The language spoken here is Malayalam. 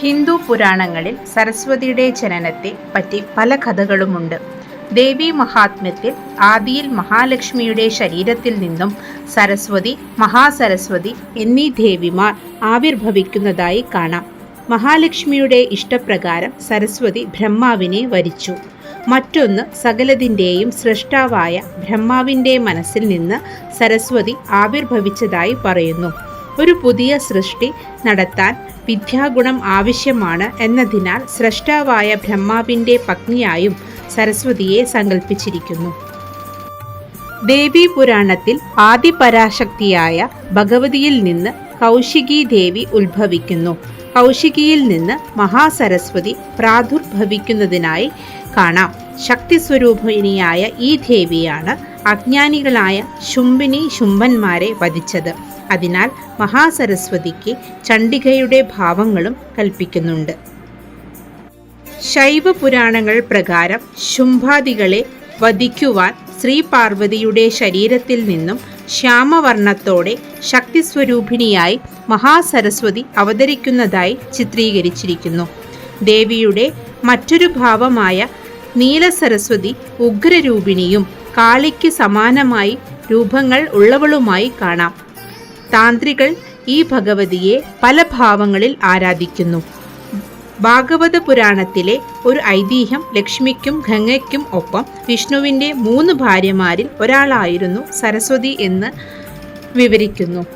ഹിന്ദു പുരാണങ്ങളിൽ സരസ്വതിയുടെ ജനനത്തെ പറ്റി പല കഥകളുമുണ്ട്. ദേവി മഹാത്മ്യത്തിൽ ആദിയിൽ മഹാലക്ഷ്മിയുടെ ശരീരത്തിൽ നിന്നും സരസ്വതി മഹാസരസ്വതി എന്നീ ദേവിമാർ ആവിർഭവിക്കുന്നതായി കാണാം. മഹാലക്ഷ്മിയുടെ ഇഷ്ടപ്രകാരം സരസ്വതി ബ്രഹ്മാവിനെ വരിച്ചു. മറ്റൊന്ന് സകലതിന്റെയും സൃഷ്ടാവായ ബ്രഹ്മാവിന്റെ മനസ്സിൽ നിന്ന് സരസ്വതി ആവിർഭവിച്ചതായി പറയുന്നു. ഒരു പുതിയ സൃഷ്ടി നടത്താൻ വിദ്യാഗുണം ആവശ്യമാണ് എന്നതിനാൽ സ്രഷ്ടാവായ ബ്രഹ്മാവിന്റെ പത്നിയായും സരസ്വതിയെ സങ്കല്പിച്ചിരിക്കുന്നു ദേവി പുരാണത്തിൽ ആദിപരാശക്തിയായ ഭഗവതിയിൽ നിന്ന് കൗശികി ദേവി ഉത്ഭവിക്കുന്നു. കൗശികിയിൽ നിന്ന് മഹാസരസ്വതി പ്രാദുർഭവിക്കുന്നതിനായി കാണാം. ശക്തി സ്വരൂപിണിയായ ഈ ദേവിയാണ് അജ്ഞാനികളായ ശുംഭിനി ശുംഭന്മാരെ വധിച്ചത്. അതിനാൽ മഹാസരസ്വതിക്ക് ചണ്ഡികയുടെ ഭാവങ്ങളും കൽപ്പിക്കുന്നുണ്ട്. ശൈവ പുരാണങ്ങൾ പ്രകാരം ശുംഭാദികളെ വധിക്കുവാൻ ശ്രീ പാർവതിയുടെ ശരീരത്തിൽ നിന്നും ശ്യാമവർണത്തോടെ ശക്തിസ്വരൂപിണിയായി മഹാസരസ്വതി അവതരിക്കുന്നതായി ചിത്രീകരിച്ചിരിക്കുന്നു. ദേവിയുടെ മറ്റൊരു ഭാവമായ നീലസരസ്വതി ഉഗ്രരൂപിണിയും കാളിക്ക് സമാനമായി രൂപങ്ങൾ ഉള്ളവളുമായി കാണാം. താന്ത്രികൾ ഈ ഭഗവതിയെ പല ഭാവങ്ങളിൽ ആരാധിക്കുന്നു. ഭാഗവത പുരാണത്തിലെ ഒരു ഐതിഹ്യം ലക്ഷ്മിക്കും ഗംഗയ്ക്കും ഒപ്പം വിഷ്ണുവിന്റെ മൂന്ന് ഭാര്യമാരിൽ ഒരാളായിരുന്നു സരസ്വതി എന്ന് വിവരിക്കുന്നു.